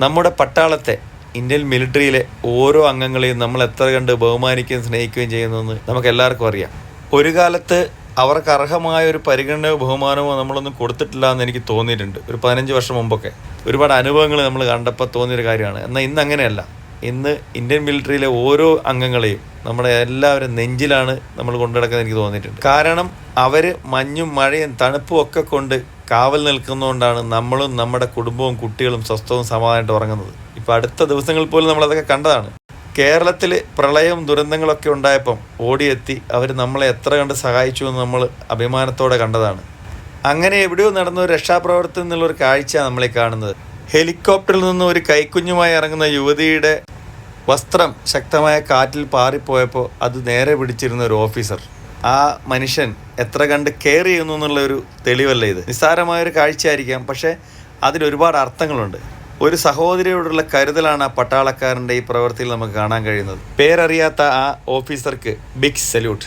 നമ്മുടെ പട്ടാളത്തെ ഇന്ത്യൻ മിലിറ്ററിയിലെ ഓരോ അംഗങ്ങളെയും നമ്മൾ എത്ര കണ്ട് ബഹുമാനിക്കുകയും സ്നേഹിക്കുകയും ചെയ്യുന്നതെന്ന് നമുക്ക് എല്ലാവർക്കും അറിയാം. ഒരു കാലത്ത് അവർക്ക് അർഹമായ ഒരു പരിഗണനയോ ബഹുമാനമോ നമ്മളൊന്നും കൊടുത്തിട്ടില്ല എന്ന് എനിക്ക് തോന്നിയിട്ടുണ്ട്. ഒരു പതിനഞ്ച് വർഷം മുമ്പൊക്കെ. ഒരുപാട് അനുഭവങ്ങൾ നമ്മൾ കണ്ടപ്പോൾ തോന്നിയൊരു കാര്യമാണ്. എന്നാൽ ഇന്ന് അങ്ങനെയല്ല. ഇന്ന് ഇന്ത്യൻ മിലിറ്ററിയിലെ ഓരോ അംഗങ്ങളെയും നമ്മുടെ എല്ലാവരും നെഞ്ചിലാണ് നമ്മൾ കൊണ്ടുനടക്കുന്നത് എനിക്ക് തോന്നിയിട്ടുണ്ട്. കാരണം അവർ മഞ്ഞും മഴയും തണുപ്പും ഒക്കെ കൊണ്ട് കാവൽ നിൽക്കുന്നതുകൊണ്ടാണ് നമ്മളും നമ്മുടെ കുടുംബവും കുട്ടികളും സ്വസ്ഥവും സമാധാനമായിട്ട് ഉറങ്ങുന്നത്. ഇപ്പം അടുത്ത ദിവസങ്ങൾ പോലും നമ്മളതൊക്കെ കണ്ടതാണ്. കേരളത്തിൽ പ്രളയവും ദുരന്തങ്ങളൊക്കെ ഉണ്ടായപ്പം ഓടിയെത്തി അവർ നമ്മളെ എത്ര കണ്ട് സഹായിച്ചു എന്ന് നമ്മൾ അഭിമാനത്തോടെ കണ്ടതാണ്. അങ്ങനെ എവിടെയോ നടന്ന ഒരു രക്ഷാപ്രവർത്തനം എന്നുള്ളൊരു കാഴ്ച നമ്മളെ കാണുന്നത്. ഹെലികോപ്റ്ററിൽ നിന്ന് ഒരു കൈക്കുഞ്ഞുമായി ഇറങ്ങുന്ന യുവതിയുടെ വസ്ത്രം ശക്തമായ കാറ്റിൽ പാറിപ്പോയപ്പോൾ അത് നേരെ പിടിച്ചിരുന്ന ഒരു ഓഫീസർ. ആ മനുഷ്യൻ എത്ര കണ്ട് കെയർ ചെയ്യുന്നു എന്നുള്ള ഒരു തെളിവല്ല ഇത്. നിസ്സാരമായ ഒരു കാഴ്ചയായിരിക്കാം പക്ഷേ അതിൽ ഒരുപാട് അർത്ഥങ്ങളുണ്ട്. ഒരു സഹോദരിയോടുള്ള കരുതലാണ് ആ പട്ടാളക്കാരന്റെ ഈ പ്രവൃത്തിയിൽ നമുക്ക് കാണാൻ കഴിയുന്നത്. പേരറിയാത്ത ആ ഓഫീസർക്ക് ബിഗ് സല്യൂട്ട്